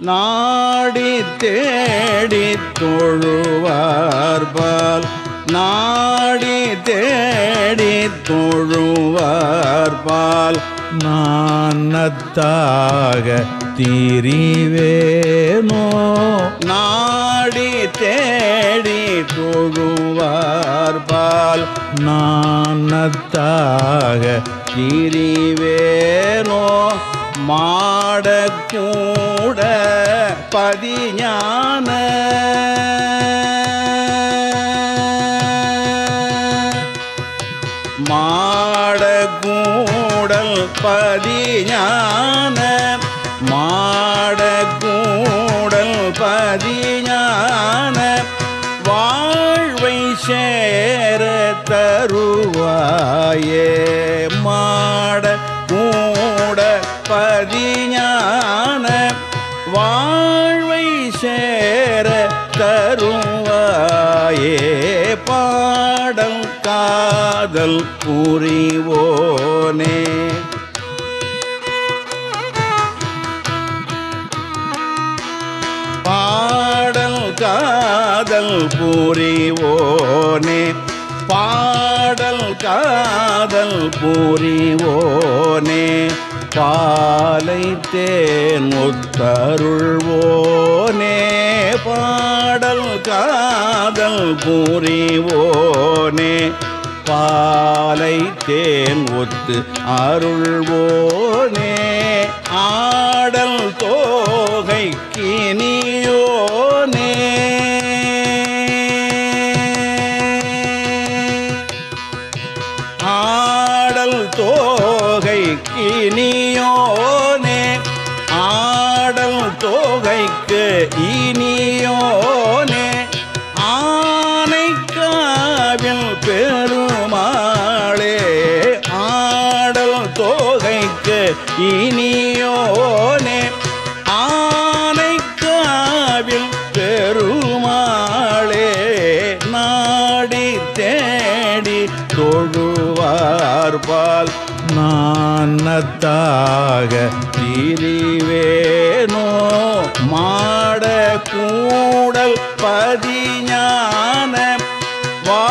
நாடி தேடி தொழுவார்பால் நாடி தேடி தொழுவார்பால் நானத்தாக திரிவேனோ? நாடி தேடி தொழுவார்பால் நானத்தாக திரிவேனோ? மாடக்கும் பதிஞான. மாடகூடல் பதிஞான. மாடகூடல் பதிஞான. வாழ்வை சேர தருவாயே. மாட கூட பதிஞான. சேர தருவாயே. பாடல் காதல் புரிவோனே. பாடல் காதல் புரிவோனே. பாடல் காதல் புரிவோனே. பாலை தேன் முத்தருள்வோ காதல் புரிவோனே. பாலை தேன் ஒத்து அருள்வோனே. ஆடல் தோகை கினியோனே ஆடல் தோகை கினியோனே ஆடல் தோகைக்கு இனியோனே பெருமாளே ஆடல் தோகைக்கு இனியோனே ஆனைக்காவில் பெருமாளே நாடி தேடி தொழுவார்பால் நானத்தாக திரிவேனோ மாட கூடல் பதிஞான வா